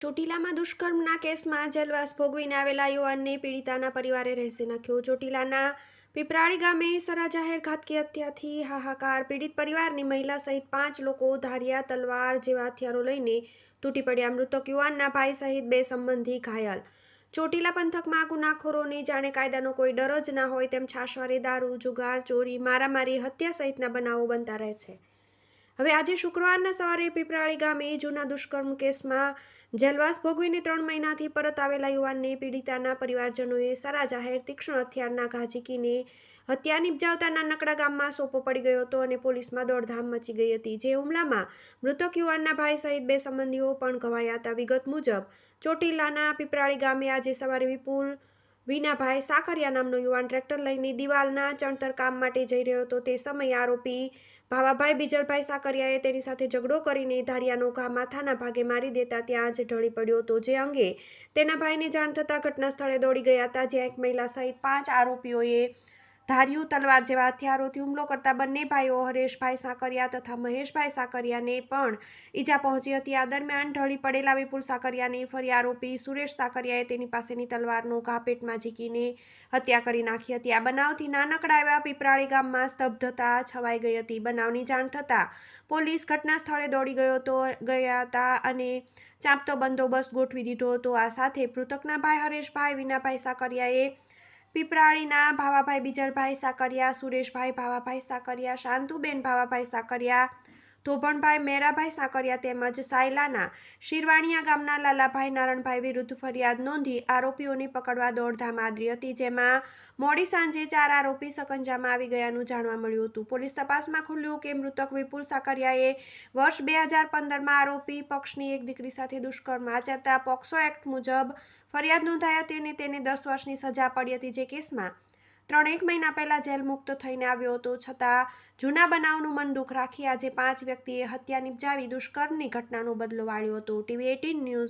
ચોટીલામાં દુષ્કર્મના કેસમાં જેલવાસ ભોગવીને આવેલા યુવાનને પીડિતાના પરિવારે રહેશે નાખ્યો. ચોટીલાના પીપરાળી ગામે સરા જાહેર ઘાતકી હત્યાથી હાહાકાર. પીડિત પરિવારની મહિલા સહિત પાંચ લોકો ધારિયા તલવાર જેવા હથિયારો લઈને તૂટી પડ્યા. મૃતક યુવાનના ભાઈ સહિત બે સંબંધી ઘાયલ. ચોટીલા પંથકમાં ગુનાખોરોને જાણે કાયદાનો કોઈ ડર જ ના હોય તેમ છાશવારે દારૂ, જુગાર, ચોરી, મારામારી, હત્યા સહિતના બનાવો બનતા રહે છે. હવે આજે શુક્રવારના સવારે પીપરાળી ગામે જૂના દુષ્કર્મ કેસમાં જેલવાસ ભોગવીને ત્રણ મહિનાથી પરત આવેલા યુવાનને પીડિતાના પરિવારજનોએ સરા જાહેર તીક્ષ્ણ હથિયારના ઘા ઝીકીને હત્યા નિપજાવતા નાનકડા ગામમાં સોપો પડી ગયો હતો અને પોલીસમાં દોડધામ મચી ગઈ હતી, જે હુમલામાં મૃતક યુવાનના ભાઈ સહિત બે સંબંધીઓ પણ ઘવાયા હતા. વિગત મુજબ, ચોટીલાના પીપરાળી ગામે આજે સવારે વિપુલ વિનાભાઈ સાકરિયા નામનો યુવાન ટ્રેક્ટર લઈને દિવાલના ચણતર કામ માટે જઈ રહ્યો હતો. તે સમયે આરોપી ભાવાભાઈ બીજલભાઈ સાકરિયાએ તેની સાથે ઝઘડો કરીને ધારિયાનો ઘા માથાના ભાગે મારી દેતા ત્યાં જ ઢળી પડ્યો હતો, જે અંગે તેના ભાઈને જાણ થતાં ઘટના સ્થળે દોડી ગયા હતા, જ્યાં એક મહિલા સહિત પાંચ આરોપીઓએ ધાર્યું તલવાર જેવા હથિયારોથી હુમલો કરતા બંને ભાઈઓ હરેશભાઈ સાકરિયા તથા મહેશભાઈ સાકરિયાને પણ ઈજા પહોંચી હતી. આ દરમિયાન ઢળી પડેલા વિપુલ સાકરિયાને ફરી આરોપી સુરેશ સાકરિયાએ તેની પાસેની તલવારનો ઘા પેટમાં ઝીકીને હત્યા કરી નાખી હતી. આ બનાવથી નાનકડા એવા પીપરાળી ગામમાં સ્તબ્ધતા છવાઈ ગઈ હતી. બનાવની જાણ થતાં પોલીસ ઘટના સ્થળે દોડી ગયો હતો ગયા હતા અને ચાંપતો બંદોબસ્ત ગોઠવી દીધો હતો. આ સાથે મૃતકના ભાઈ હરેશભાઈ, વિનાભાઈ સાકરિયાએ પીપરાળીના ભાવાભાઈ બીજલભાઈ સાકરિયા સુરેશભાઈ ભાવાભાઈ સાકરિયા શાંતુબેન ભાવાભાઈ સાકરિયા ધોભણભાઈ મેરાભાઈ સાકરિયા તેમજ સાયલાના શિરવાણિયા ગામના લાલાભાઈ નારણભાઈ વિરુદ્ધ ફરિયાદ નોંધી આરોપીઓની પકડવા દોડધામ આદરી હતી, જેમાં મોડી સાંજે ચાર આરોપી સકંજામાં આવી ગયાનું જાણવા મળ્યું હતું. પોલીસ તપાસમાં ખુલ્યું કે મૃતક વિપુલ સાકરિયાએ વર્ષ બે હજાર પંદરમાં આરોપી પક્ષની એક દીકરી સાથે દુષ્કર્મ આચરતા પોક્સો એક્ટ મુજબ ફરિયાદ નોંધાઈ હતી અને તેને દસ વર્ષની સજા પડી હતી, જે કેસમાં ત્રણ એક મહિના પહેલાં જેલ મુક્ત થઈને આવ્યો હતો. છતાં જૂના બનાવનું મન દુઃખ રાખી આજે પાંચ વ્યક્તિએ હત્યા નિપજાવી દુષ્કર્મની ઘટનાનો બદલો વાળ્યો હતો. TV eighteen news